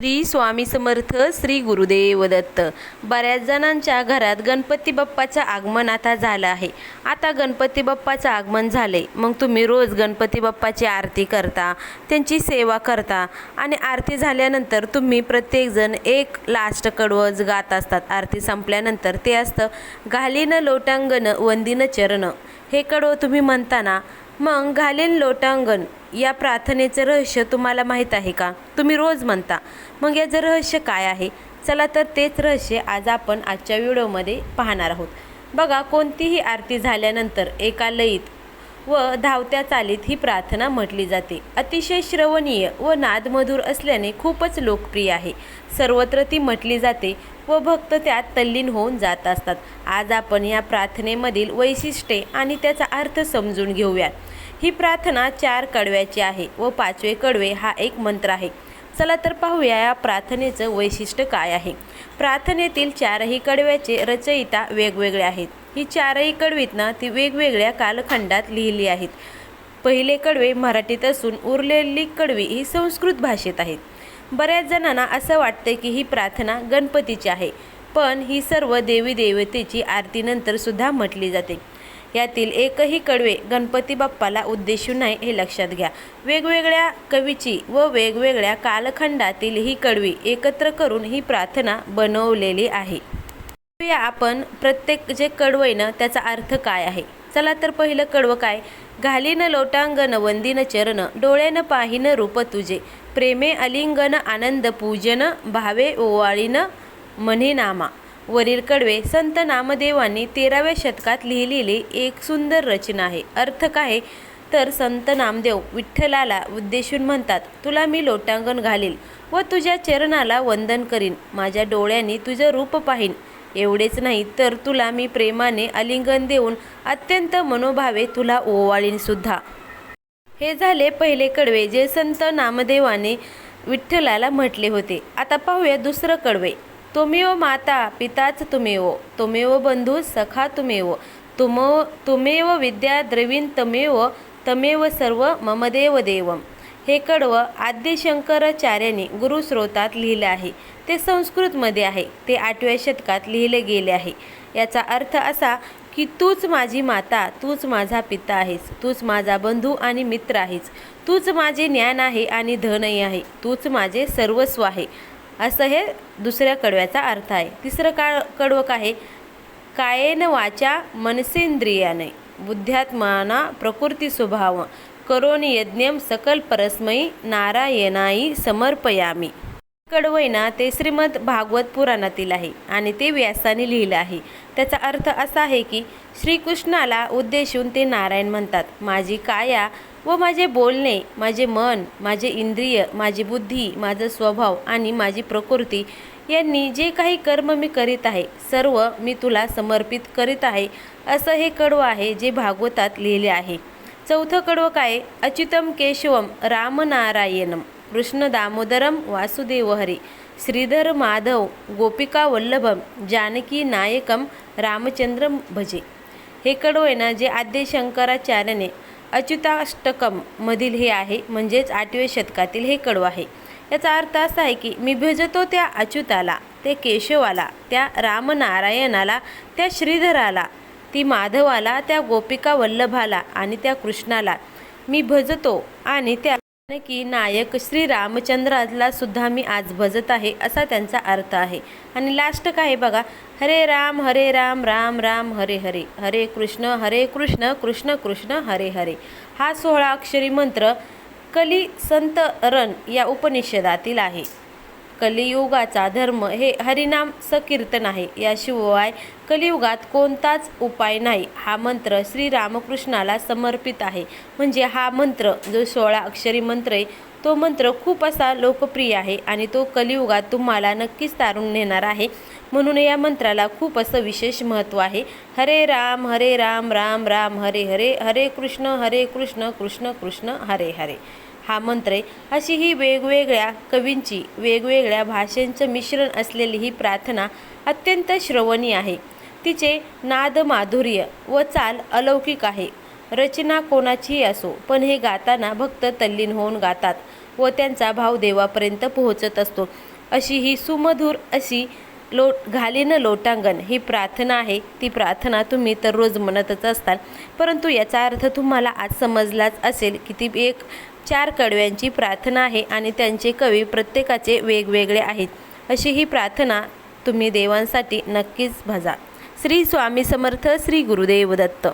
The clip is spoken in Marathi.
श्री स्वामी समर्थ श्री गुरुदेव दत्त. बऱ्याच जणांच्या घरात गणपती बाप्पाचं आगमन आता झालं आहे. आता गणपती बाप्पाचं आगमन झाले मग तुम्ही रोज गणपती बाप्पाची आरती करता त्यांची सेवा करता आणि आरती झाल्यानंतर तुम्ही प्रत्येकजण एक लास्ट कडवंच गात असतात. आरती संपल्यानंतर ते असतं घालीनं लोटांगण वंदीनं चरण. हे कडवं तुम्ही म्हणताना मग घालेन लोटांगण. या प्रार्थनेचं रहस्य तुम्हाला माहीत आहे का? तुम्ही रोज म्हणता मग याचं रहस्य काय आहे? चला तर तेच रहस्य आज आपण आजच्या व्हिडिओमध्ये पाहणार आहोत. बघा कोणतीही आरती झाल्यानंतर एका लयीत व धावत्या चालीत ही प्रार्थना म्हटली जाते. अतिशय श्रवणीय व नादमधुर असल्याने खूपच लोकप्रिय आहे. सर्वत्र ती म्हटली जाते व भक्त त्यात तल्लीन होऊन जात असतात. आज आपण या प्रार्थनेमधील वैशिष्ट्ये आणि त्याचा अर्थ समजून घेऊया ही प्रार्थना चार कडव्याची आहे व पाचवे कडवे हा एक मंत्र आहे. चला तर पाहूया या प्रार्थनेचं वैशिष्ट्य काय आहे. प्रार्थनेतील चारही कडव्याचे रचयिता वेगवेगळे आहेत. ही चारही कडवीतना ती वेगवेगळ्या कालखंडात लिहिली आहेत. पहिले कडवे मराठीत असून उरलेली कडवी ही संस्कृत भाषेत आहेत. बऱ्याच जणांना असं वाटतं की ही प्रार्थना गणपतीची आहे. पण ही सर्व देवी देवतेची आरतीनंतर सुद्धा म्हटली जाते. यातील एकही कडवे गणपती बाप्पाला उद्देशून नाही हे लक्षात घ्या. वेगवेगळ्या कवीची व वेगवेगळ्या कालखंडातील ही कडवी एकत्र करून ही प्रार्थना बनवलेली आहे. आपण प्रत्येक जे कडवं ना त्याचा अर्थ काय आहे? चला तर पहिलं कडवं काय? घालीन लोटांगण वंदिन चरण डोळ्यानं पाहिन रूप तुझे. प्रेमे अलिंगन आनंद पूजन भावे ओवाळीन म्हणे नामा वरील कडवे संत नामदेवांनी तेराव्या शतकात लिहिलेली एक सुंदर रचना आहे. अर्थ काय? तर संत नामदेव विठ्ठलाला उद्देशून म्हणतात तुला मी लोटांगण घालील व तुझ्या चरणाला वंदन करीन. माझ्या डोळ्यांनी तुझं रूप पाहीन. एवढेच नाही तर तुला मी प्रेमाने आलिंगन देऊन अत्यंत मनोभावे तुला ओवाळीन सुद्धा. हे झाले पहिले कडवे जे संत नामदेवाने विठ्ठलाला म्हटले होते. आता पाहूया दुसरं कडवे. तुमेव माता पिताच तुमेव तुमेव बंधू सखा तुमेव तुम तुमेव विद्या द्रवीण तमेव तमेव सर्व ममदेव देवम. हे कडवं आद्यशंकराचार्याने गुरुस्रोतात लिहिलं आहे. ते संस्कृतमध्ये आहे. ते आठव्या शतकात लिहिले गेले आहे. याचा अर्थ असा की तूच माझी माता तूच माझा पिता आहेस. तूच माझा बंधू आणि मित्र आहेस. तूच माझे ज्ञान आहे आणि धनही आहे. तूच माझे सर्वस्व आहे. असं हे दुसऱ्या कडव्याचा अर्थ आहे. तिसरं का कडवं काय? आहे कायेन वाचा मनसेंद्रियाने. बुद्ध्यात्माना प्रकृती स्वभाव. करोनी यज्ञम सकल परस्मयी नारायणाई समर्पयामी. कडवयना ते श्रीमद भागवत पुराणातील आहे आणि ते व्यासाने लिहिलं आहे. त्याचा अर्थ असा आहे की श्रीकृष्णाला उद्देशून ते नारायण म्हणतात माझी काया व माझे बोलणे माझे मन माझे इंद्रिय माझी बुद्धी माझा स्वभाव आणि माझी प्रकृती यांनी जे काही कर्म मी करीत आहे सर्व मी तुला समर्पित करीत आहे असं हे कडवं आहे जे भागवतात लिहिले आहे. चौथं कडवं काय? अच्युतम केशवम रामनारायणम. कृष्ण दामोदरम वासुदेव हरी. श्रीधर माधव गोपिका वल्लभम जानकी नायकम रामचंद्र भजे. हे कडवं आहे ना जे आद्य शंकराचार्याने अच्युताष्टकम मधील हे आहे म्हणजेच आठव्या शतकातील हे कडू आहे. याचा अर्थ असा आहे की मी भजतो त्या अच्युताला ते केशवाला त्या रामनारायणाला त्या श्रीधराला ती माधवाला त्या गोपिका वल्लभाला आणि त्या कृष्णाला. मी भजतो आणि त्या की नायक श्री रामचंद्राला सुद्धा मी आज भजत आहे असा त्यांचा अर्थ आहे. आणि लास्ट काय आहे बघा हरे राम हरे राम राम राम हरे हरे. हरे कृष्ण हरे कृष्ण कृष्ण कृष्ण हरे हरे. हा सोळा अक्षरी मंत्र कली संत रण या उपनिषदातील आहे. कलियुगाचा धर्म हे हरिनाम सकीर्तन आहे. याशिवाय कलियुगात कोणताच उपाय नाही. हा मंत्र श्री रामकृष्णाला समर्पित आहे. म्हणजे हा मंत्र जो सोळा अक्षरी मंत्र आहे तो मंत्र खूप असा लोकप्रिय आहे आणि तो कलियुगात तुम्हाला नक्कीच तारून नेणार आहे. म्हणून या मंत्राला खूप असं विशेष महत्त्व आहे. हरे राम हरे राम राम राम हरे हरे हरे कृष्ण हरे कृष्ण कृष्ण कृष्ण हरे हरे. हा मंत्र आहे. अशी ही वेगवेगळ्या कवींची वेगवेगळ्या भाषांचं मिश्रण असलेली ही प्रार्थना अत्यंत श्रवणीय आहे. तिचे नाद माधुर्य व चाल अलौकिक आहे. रचना कोणाचीही असो पण हे गाताना भक्त तल्लीन होऊन गातात व त्यांचा भाव देवापर्यंत पोहोचत असतो. अशी ही सुमधुर अशी लोट घालीन लोटांगण. ही प्रार्थना आहे. ती प्रार्थना तुम्ही तर रोज म्हणतच असताल. परंतु याचा अर्थ तुम्हाला आज समजलाच असेल की ती एक चार कडव्यांची प्रार्थना आहे आणि त्यांचे कवी प्रत्येकाचे वेगवेगळे आहेत. अशी ही प्रार्थना तुम्ही देवांसाठी नक्कीच भजा. श्री स्वामी समर्थ श्री गुरुदेव दत्त.